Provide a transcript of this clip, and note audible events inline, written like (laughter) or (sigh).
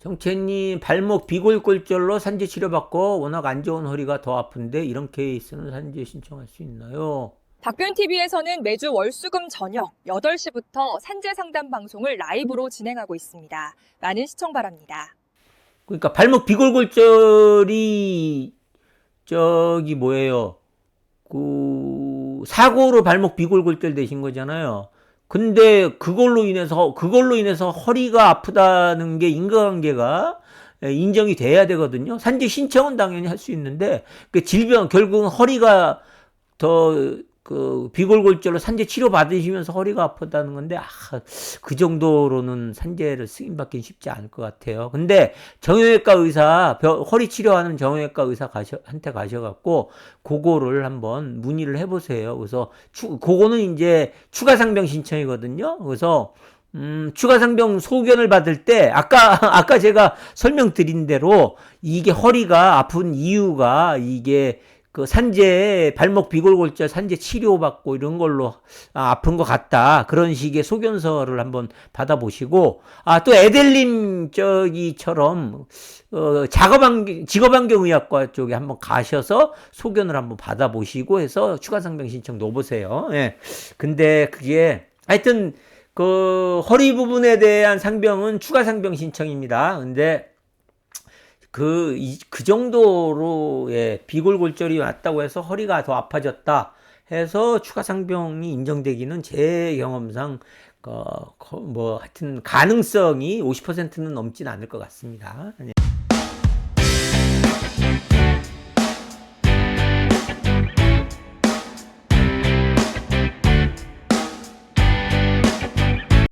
정채님 발목 비골골절로 산재 치료받고 워낙 안 좋은 허리가 더 아픈데 이런 케이스는 산재 신청할 수 있나요? 박변 TV에서는 매주 월수금 저녁 8시부터 산재 상담 방송을 라이브로 진행하고 있습니다. 많은 시청 바랍니다. 그러니까 발목 비골골절이 저기 뭐예요? 그 사고로 발목 비골골절 되신 거잖아요. 근데 그걸로 인해서 그걸로 인해서 허리가 아프다는 게 인과관계가 예, 인정이 돼야 되거든요. 산재 신청은 당연히 할 수 있는데 그 질병 결국은 허리가 더 그 비골골절로 산재 치료 받으시면서 허리가 아프다는 건데 아, 그 정도로는 산재를 승인받긴 쉽지 않을 것 같아요. 근데 정형외과 의사 벼- 허리 치료하는 정형외과 의사 가셔 한테 가셔갖고 그거를 한번 문의를 해보세요. 그래서 추, 그거는 이제 추가 상병 신청이거든요. 그래서 음, 추가 상병 소견을 받을 때 아까 (laughs) 아까 제가 설명드린 대로 이게 허리가 아픈 이유가 이게 그 산재 발목 비골골절 산재 치료받고 이런 걸로 아, 아픈 것 같다 그런 식의 소견서를 한번 받아보시고 아 또 에델린 저기처럼 어, 작업환경 직업환경의학과 쪽에 한번 가셔서 소견을 한번 받아보시고 해서 추가 상병 신청 넣어보세요. 예. 근데 그게 하여튼 그 허리 부분에 대한 상병은 추가 상병 신청입니다. 근데 그, 이, 그 정도로의 비골골절이 왔다고 해서 허리가 더 아파졌다 해서 추가 상병이 인정되기는 제 경험상 어, 거- 뭐 하여튼 가능성이 50%는 넘진 않을 것 같습니다. 네.